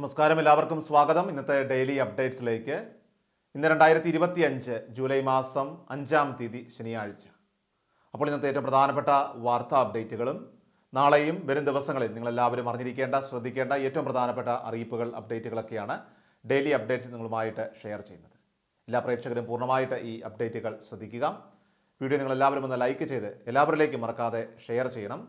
നമസ്കാരം. എല്ലാവർക്കും സ്വാഗതം. ഇന്നത്തെ ഡെയിലി അപ്ഡേറ്റ്സിലേക്ക്. ഇന്ന് രണ്ടായിരത്തി ഇരുപത്തി അഞ്ച് ജൂലൈ മാസം അഞ്ചാം തീയതി ശനിയാഴ്ച. അപ്പോൾ ഇന്നത്തെ ഏറ്റവും പ്രധാനപ്പെട്ട വാർത്താ അപ്ഡേറ്റുകളും നാളെയും വരും ദിവസങ്ങളിൽ നിങ്ങളെല്ലാവരും അറിഞ്ഞിരിക്കേണ്ട ശ്രദ്ധിക്കേണ്ട ഏറ്റവും പ്രധാനപ്പെട്ട അറിയിപ്പുകൾ അപ്ഡേറ്റുകളൊക്കെയാണ് ഡെയിലി അപ്ഡേറ്റ്സ് നിങ്ങളുമായിട്ട് ഷെയർ ചെയ്യുന്നത്. എല്ലാ പ്രേക്ഷകരും പൂർണമായിട്ട് ഈ അപ്ഡേറ്റുകൾ ശ്രദ്ധിക്കുക. വീഡിയോ നിങ്ങളെല്ലാവരും ഒന്ന് ലൈക്ക് ചെയ്ത് എല്ലാവരിലേക്കും മറക്കാതെ ഷെയർ ചെയ്യണം.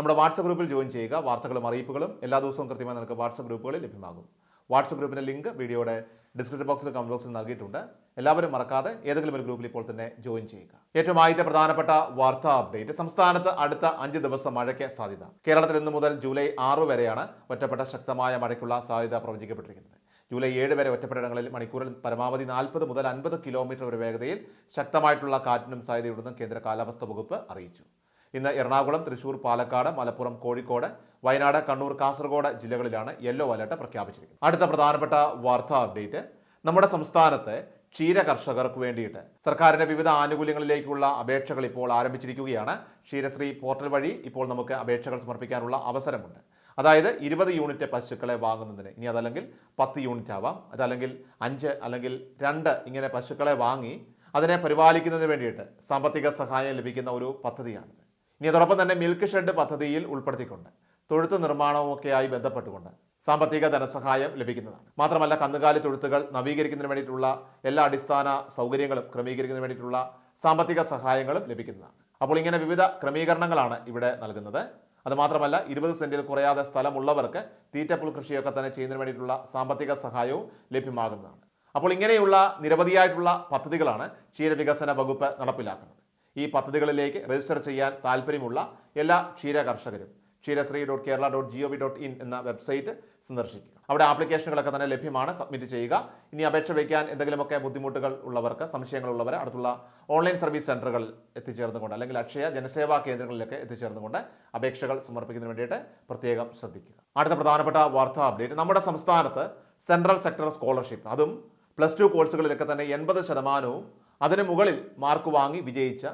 നമ്മുടെ വാട്സപ്പ് ഗ്രൂപ്പിൽ ജോയിൻ ചെയ്യുക. വാർത്തകളും അറിയിപ്പുകളും എല്ലാ ദിവസവും കൃത്യമായി നിങ്ങൾക്ക് വാട്സപ്പ് ഗ്രൂപ്പുകളിൽ ലഭ്യമാകും. വാട്സപ്പ് ഗ്രൂപ്പിന്റെ ലിങ്ക് വീഡിയോയുടെ ഡിസ്ക്രിപ്ഷൻ ബോക്സിൽ കമന്റ് ബോക്സിൽ നൽകിയിട്ടുണ്ട്. എല്ലാവരും മറക്കാതെ ഏതെങ്കിലും ഒരു ഗ്രൂപ്പിൽ ഇപ്പോൾ തന്നെ ജോയിൻ ചെയ്യുക. ഏറ്റവും ആദ്യത്തെ പ്രധാനപ്പെട്ട വാർത്താ അപ്ഡേറ്റ്. സംസ്ഥാനത്ത് അടുത്ത അഞ്ച് ദിവസം മഴയ്ക്ക് സാധ്യത. കേരളത്തിൽ ഇന്നു മുതൽ ജൂലൈ ആറ് വരെയാണ് ഒറ്റപ്പെട്ട ശക്തമായ മഴയ്ക്കുള്ള സാധ്യത പ്രവചിക്കപ്പെട്ടിരിക്കുന്നത്. ജൂലൈ ഏഴ് വരെ ഒറ്റപ്പെട്ടയിടങ്ങളിൽ മണിക്കൂറിൽ പരമാവധി നാൽപ്പത് മുതൽ അൻപത് കിലോമീറ്റർ വരെ വേഗതയിൽ ശക്തമായിട്ടുള്ള കാറ്റിനും സാധ്യതയുണ്ടെന്നും കേന്ദ്ര കാലാവസ്ഥ വകുപ്പ് അറിയിച്ചു. ഇന്ന് എറണാകുളം തൃശൂർ പാലക്കാട് മലപ്പുറം കോഴിക്കോട് വയനാട് കണ്ണൂർ കാസർഗോഡ് ജില്ലകളിലാണ് യെല്ലോ അലർട്ട് പ്രഖ്യാപിച്ചിരിക്കുന്നത്. അടുത്ത പ്രധാനപ്പെട്ട വാർത്താ അപ്ഡേറ്റ് നമ്മുടെ സംസ്ഥാനത്തെ ക്ഷീര കർഷകർക്ക് വേണ്ടിയിട്ട് സർക്കാരിന്റെ വിവിധ ആനുകൂല്യങ്ങളിലേക്കുള്ള അപേക്ഷകൾ ഇപ്പോൾ ആരംഭിച്ചിരിക്കുകയാണ്. ക്ഷീരശ്രീ പോർട്ടൽ വഴി ഇപ്പോൾ നമുക്ക് അപേക്ഷകൾ സമർപ്പിക്കാനുള്ള അവസരമുണ്ട്. അതായത് ഇരുപത് യൂണിറ്റ് പശുക്കളെ വാങ്ങുന്നതിന് ഇനി അതല്ലെങ്കിൽ പത്ത് യൂണിറ്റ് ആവാം. അതല്ലെങ്കിൽ അഞ്ച് അല്ലെങ്കിൽ രണ്ട് ഇങ്ങനെ പശുക്കളെ വാങ്ങി അതിനെ പരിപാലിക്കുന്നതിന് വേണ്ടിയിട്ട് സാമ്പത്തിക സഹായം ലഭിക്കുന്ന ഒരു പദ്ധതിയാണിത്. ഇനി അതോടൊപ്പം തന്നെ മിൽക്ക് ഷെഡ് പദ്ധതിയിൽ ഉൾപ്പെടുത്തിക്കൊണ്ട് തൊഴുത്ത് നിർമ്മാണവുമൊക്കെയായി ബന്ധപ്പെട്ടുകൊണ്ട് സാമ്പത്തിക ധനസഹായം ലഭിക്കുന്നതാണ്. മാത്രമല്ല കന്നുകാലി തൊഴുത്തുകൾ നവീകരിക്കുന്നതിന് വേണ്ടിയിട്ടുള്ള എല്ലാ അടിസ്ഥാന സൗകര്യങ്ങളും ക്രമീകരിക്കുന്നതിന് വേണ്ടിയിട്ടുള്ള സാമ്പത്തിക സഹായങ്ങളും ലഭിക്കുന്നതാണ്. അപ്പോൾ ഇങ്ങനെ വിവിധ ക്രമീകരണങ്ങളാണ് ഇവിടെ നൽകുന്നത്. അതുമാത്രമല്ല ഇരുപത് സെന്റിൽ കുറയാതെ സ്ഥലമുള്ളവർക്ക് തീറ്റപ്പുൽ കൃഷിയൊക്കെ തന്നെ ചെയ്യുന്നതിന് വേണ്ടിയിട്ടുള്ള സാമ്പത്തിക സഹായവും ലഭ്യമാകുന്നതാണ്. അപ്പോൾ ഇങ്ങനെയുള്ള നിരവധിയായിട്ടുള്ള പദ്ധതികളാണ് ക്ഷീരവികസന വകുപ്പ് നടപ്പിലാക്കുന്നത്. ഈ പദ്ധതികളിലേക്ക് രജിസ്റ്റർ ചെയ്യാൻ താല്പര്യമുള്ള എല്ലാ ക്ഷീര കർഷകരും Ksheerasree dot Kerala dot G O V dot in എന്ന വെബ്സൈറ്റ് സന്ദർശിക്കുക. അവിടെ ആപ്ലിക്കേഷനുകളൊക്കെ തന്നെ ലഭ്യമാണ്. സബ്മിറ്റ് ചെയ്യുക. ഇനി അപേക്ഷ വയ്ക്കാൻ എന്തെങ്കിലുമൊക്കെ ബുദ്ധിമുട്ടുകൾ ഉള്ളവർക്ക് സംശയങ്ങളുള്ളവർ അടുത്തുള്ള ഓൺലൈൻ സർവീസ് സെന്ററുകളിൽ എത്തിച്ചേർന്നുകൊണ്ട് അല്ലെങ്കിൽ അക്ഷയ ജനസേവാ കേന്ദ്രങ്ങളിലൊക്കെ എത്തിച്ചേർന്നുകൊണ്ട് അപേക്ഷകൾ സമർപ്പിക്കുന്നതിന് വേണ്ടിയിട്ട് പ്രത്യേകം ശ്രദ്ധിക്കുക. അടുത്ത പ്രധാനപ്പെട്ട വാർത്താ അപ്ഡേറ്റ് നമ്മുടെ സംസ്ഥാനത്ത് സെൻട്രൽ സെക്ടർ സ്കോളർഷിപ്പ് അതും പ്ലസ് ടു കോഴ്സുകളിലൊക്കെ തന്നെ എൺപത് ശതമാനവും അതിനു മുകളിൽ മാർക്ക് വാങ്ങി വിജയിച്ച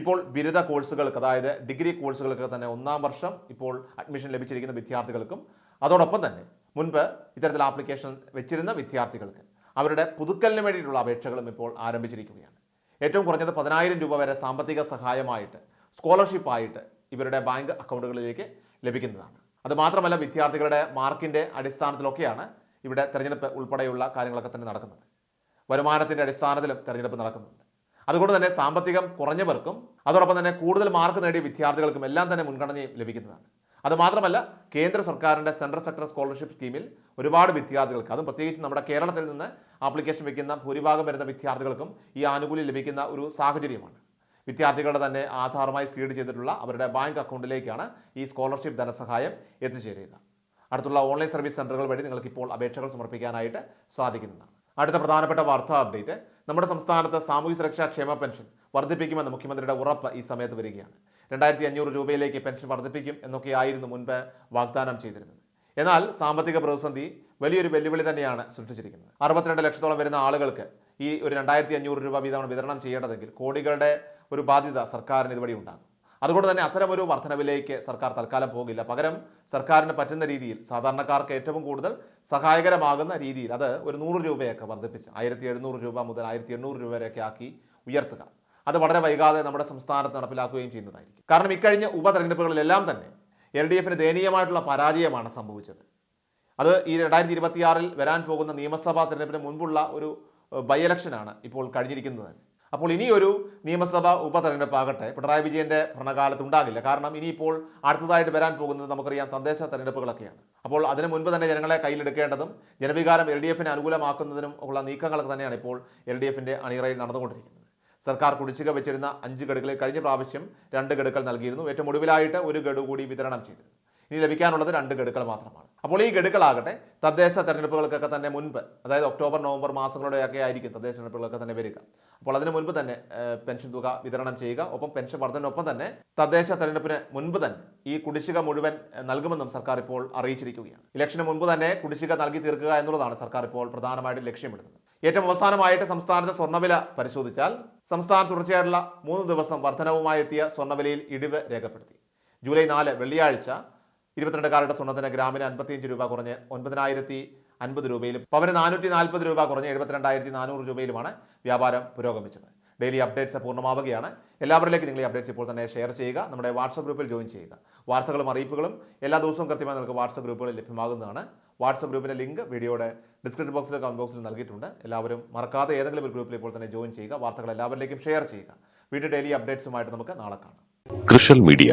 ഇപ്പോൾ ബിരുദ കോഴ്സുകൾക്ക് അതായത് ഡിഗ്രി കോഴ്സുകൾക്ക് തന്നെ ഒന്നാം വർഷം ഇപ്പോൾ അഡ്മിഷൻ ലഭിച്ചിരിക്കുന്ന വിദ്യാർത്ഥികൾക്കും അതോടൊപ്പം തന്നെ മുൻപ് ഇത്തരത്തിൽ ആപ്ലിക്കേഷൻ വെച്ചിരുന്ന വിദ്യാർത്ഥികൾക്ക് അവരുടെ പുതുക്കലിന് വേണ്ടിയിട്ടുള്ള അപേക്ഷകളും ഇപ്പോൾ ആരംഭിച്ചിരിക്കുകയാണ്. ഏറ്റവും കുറഞ്ഞത് പതിനായിരം രൂപ വരെ സാമ്പത്തിക സഹായമായിട്ട് സ്കോളർഷിപ്പായിട്ട് ഇവരുടെ ബാങ്ക് അക്കൗണ്ടുകളിലേക്ക് ലഭിക്കുന്നതാണ്. അതുമാത്രമല്ല വിദ്യാർത്ഥികളുടെ മാർക്കിന്റെ അടിസ്ഥാനത്തിലൊക്കെയാണ് ഇവിടെ തിരഞ്ഞെടുപ്പ് ഉൾപ്പെടെയുള്ള കാര്യങ്ങളൊക്കെ തന്നെ നടക്കുന്നത്. വരുമാനത്തിന്റെ അടിസ്ഥാനത്തിലും തിരഞ്ഞെടുപ്പ് നടക്കുന്നുണ്ട്. അതുകൊണ്ട് തന്നെ സാമ്പത്തികം കുറഞ്ഞവർക്കും അതോടൊപ്പം തന്നെ കൂടുതൽ മാർക്ക് നേടിയ വിദ്യാർത്ഥികൾക്കും എല്ലാം തന്നെ മുൻഗണനയും ലഭിക്കുന്നതാണ്. അതുമാത്രമല്ല കേന്ദ്ര സർക്കാരിന്റെ സെൻട്രൽ സെക്ടർ സ്കോളർഷിപ്പ് സ്കീമിൽ ഒരുപാട് വിദ്യാർത്ഥികൾക്ക് അതും പ്രത്യേകിച്ച് നമ്മുടെ കേരളത്തിൽ നിന്ന് ആപ്ലിക്കേഷൻ വയ്ക്കുന്ന ഭൂരിഭാഗം വരുന്ന വിദ്യാർത്ഥികൾക്കും ഈ ആനുകൂല്യം ലഭിക്കുന്ന ഒരു സാഹചര്യമാണ്. വിദ്യാർത്ഥികളുടെ തന്നെ ആധാറുമായി സീഡ് ചെയ്തിട്ടുള്ള അവരുടെ ബാങ്ക് അക്കൗണ്ടിലേക്കാണ് ഈ സ്കോളർഷിപ്പ് ധനസഹായം എത്തിച്ചേരുക അടുത്തുള്ള ഓൺലൈൻ സർവീസ് സെന്ററുകൾ വഴി നിങ്ങൾക്ക് ഇപ്പോൾ അപേക്ഷകൾ സമർപ്പിക്കാനായിട്ട് സാധിക്കുന്നതാണ്. അടുത്ത പ്രധാനപ്പെട്ട വാർത്താ അപ്ഡേറ്റ് നമ്മുടെ സംസ്ഥാനത്ത് സാമൂഹ്യ സുരക്ഷാ ക്ഷേമ പെൻഷൻ വർദ്ധിപ്പിക്കുമെന്ന് മുഖ്യമന്ത്രിയുടെ ഉറപ്പ് ഈ സമയത്ത് വരികയാണ്. രണ്ടായിരത്തി അഞ്ഞൂറ് രൂപയിലേക്ക് പെൻഷൻ വർദ്ധിപ്പിക്കും എന്നൊക്കെയായിരുന്നു മുൻപ് വാഗ്ദാനം ചെയ്തിരുന്നത്. എന്നാൽ സാമ്പത്തിക പ്രതിസന്ധി വലിയൊരു വെല്ലുവിളി തന്നെയാണ് സൃഷ്ടിച്ചിരിക്കുന്നത്. അറുപത്തിരണ്ട് ലക്ഷത്തോളം വരുന്ന ആളുകൾക്ക് ഈ ഒരു രണ്ടായിരത്തി അഞ്ഞൂറ് രൂപ വീതമാണ് വിതരണം ചെയ്യേണ്ടതെങ്കിൽ കോടികളുടെ ഒരു ബാധ്യത സർക്കാരിന് ഇതുവഴി ഉണ്ടാകും. അതുകൊണ്ട് തന്നെ അത്തരമൊരു വർധനവിലേക്ക് സർക്കാർ തൽക്കാലം പോകില്ല. പകരം സർക്കാരിന് പറ്റുന്ന രീതിയിൽ സാധാരണക്കാർക്ക് ഏറ്റവും കൂടുതൽ സഹായകരമാകുന്ന രീതിയിൽ അത് ഒരു നൂറ് രൂപയൊക്കെ വർദ്ധിപ്പിച്ച് ആയിരത്തി എഴുന്നൂറ് രൂപ മുതൽ ആയിരത്തി എണ്ണൂറ് രൂപ വരെയൊക്കെ ആക്കി ഉയർത്തുക. അത് വളരെ വൈകാതെ നമ്മുടെ സംസ്ഥാനത്ത് നടപ്പിലാക്കുകയും ചെയ്യുന്നതായിരിക്കും. കാരണം ഇക്കഴിഞ്ഞ ഉപതെരഞ്ഞെടുപ്പുകളിലെല്ലാം തന്നെ എൽ ഡി എഫിന് ദയനീയമായിട്ടുള്ള പരാജയമാണ് സംഭവിച്ചത്. അത് ഈ രണ്ടായിരത്തി ഇരുപത്തിയാറിൽ വരാൻ പോകുന്ന നിയമസഭാ തെരഞ്ഞെടുപ്പിന് മുൻപുള്ള ഒരു ബൈ ഇലക്ഷനാണ് ഇപ്പോൾ കഴിഞ്ഞിരിക്കുന്നത് അപ്പോൾ ഇനിയൊരു നിയമസഭാ ഉപതെരഞ്ഞെടുപ്പാകട്ടെ. പിണറായി വിജയന്റെ ഭരണകാലത്ത് ഉണ്ടാകില്ല. കാരണം ഇനിയിപ്പോൾ അടുത്തതായിട്ട് വരാൻ പോകുന്നത് നമുക്കറിയാം തദ്ദേശ തെരഞ്ഞെടുപ്പുകളൊക്കെയാണ്. അപ്പോൾ അതിനു മുൻപ് തന്നെ ജനങ്ങളെ കയ്യിലെടുക്കേണ്ടതും ജനവികാരം എൽ ഡി എഫിന് അനുകൂലമാക്കുന്നതിനും ഉള്ള നീക്കങ്ങളൊക്കെ തന്നെയാണ് ഇപ്പോൾ എൽ ഡി എഫിന്റെ അണിയറയിൽ നടന്നുകൊണ്ടിരിക്കുന്നത്. സർക്കാർ കുടിശ്ശിക വെച്ചിരുന്ന അഞ്ച് ഗഡുക്കളിൽ കഴിഞ്ഞ പ്രാവശ്യം രണ്ട് ഗഡുക്കൾ നൽകിയിരുന്നു. ഏറ്റവും ഒടുവിലായിട്ട് ഒരു ഗഡു കൂടി വിതരണം ചെയ്തിരുന്നു. ഇനി ലഭിക്കാനുള്ളത് രണ്ട് ഗഡുക്കൾ മാത്രമാണ്. അപ്പോൾ ഈ ഗഡുക്കളാകട്ടെ തദ്ദേശ തെരഞ്ഞെടുപ്പുകൾക്കൊക്കെ തന്നെ മുൻപ് അതായത് ഒക്ടോബർ നവംബർ മാസങ്ങളുടെയൊക്കെ ആയിരിക്കും തദ്ദേശ തെരഞ്ഞെടുപ്പുകളൊക്കെ തന്നെ വരിക. അപ്പോൾ അതിന് മുൻപ് തന്നെ പെൻഷൻ തുക വിതരണം ചെയ്യുക. ഒപ്പം പെൻഷൻ വർധനൊപ്പം തന്നെ തദ്ദേശ തെരഞ്ഞെടുപ്പിന് മുൻപ് തന്നെ ഈ കുടിശ്ശിക മുഴുവൻ നൽകുമെന്നും സർക്കാർ ഇപ്പോൾ അറിയിച്ചിരിക്കുകയാണ്. ഇലക്ഷന് മുൻപ് തന്നെ കുടിശ്ശിക നൽകി തീർക്കുക എന്നുള്ളതാണ് സർക്കാർ ഇപ്പോൾ പ്രധാനമായിട്ടും ലക്ഷ്യമിടുന്നത്. ഏറ്റവും അവസാനമായിട്ട് സംസ്ഥാനത്തെ സ്വർണവില പരിശോധിച്ചാൽ സംസ്ഥാനം തുടർച്ചയായിട്ടുള്ള മൂന്ന് ദിവസം വർധനവുമായി എത്തിയ സ്വർണവിലയിൽ ഇടിവ് രേഖപ്പെടുത്തി. ജൂലൈ നാല് വെള്ളിയാഴ്ച ഇരുപത്തിരണ്ട് കാരുടെ സ്വർണത്തിന് ഗ്രാമിന് അൻപത്തിയഞ്ച് രൂപ കുറഞ്ഞ് ഒൻപതിനായിരത്തി അൻപത് രൂപയിലും പവന് നാനൂറ്റി നാൽപ്പത് രൂപ കുറഞ്ഞ് എഴുപത്തിരണ്ടായിരത്തി നാനൂറ് രൂപയിലുമാണ് വ്യാപാരം പുരോഗമിച്ചത്. ഡെയിലി അപ്ഡേറ്റ്സ് പൂർണമാവുകയാണ്. എല്ലാവരിലേക്കും നിങ്ങൾ ഈ അപ്ഡേറ്റ്സ് ഇപ്പോൾ തന്നെ ഷെയർ ചെയ്യുക. നമ്മുടെ വാട്സപ്പ് ഗ്രൂപ്പിൽ ജോയിൻ ചെയ്യുക. വാർത്തകളും അറിയിപ്പുകളും എല്ലാ ദിവസവും കൃത്യമായി നിങ്ങൾക്ക് വാട്സപ്പ് ഗ്രൂപ്പുകളിൽ ലഭ്യമാകുന്നതാണ്. വാട്സപ്പ് ഗ്രൂപ്പിന്റെ ലിങ്ക് വീഡിയോയുടെ ഡിസ്ക്രിപ്ഷൻ ബോക്സിൽ കമന്റ് ബോക്സിൽ നൽകിയിട്ടുണ്ട്. എല്ലാവരും മറക്കാതെ ഏതെങ്കിലും ഒരു ഗ്രൂപ്പിൽ ഇപ്പോൾ തന്നെ ജോയിൻ ചെയ്യുക. വാർത്തകൾ എല്ലാവരിലേക്കും ഷെയർ ചെയ്യുക. വീണ്ടും ഡെയിലി അപ്ഡേറ്റ്സുമായിട്ട് നമുക്ക് നാളെ കാണാം. കൃഷൽ മീഡിയ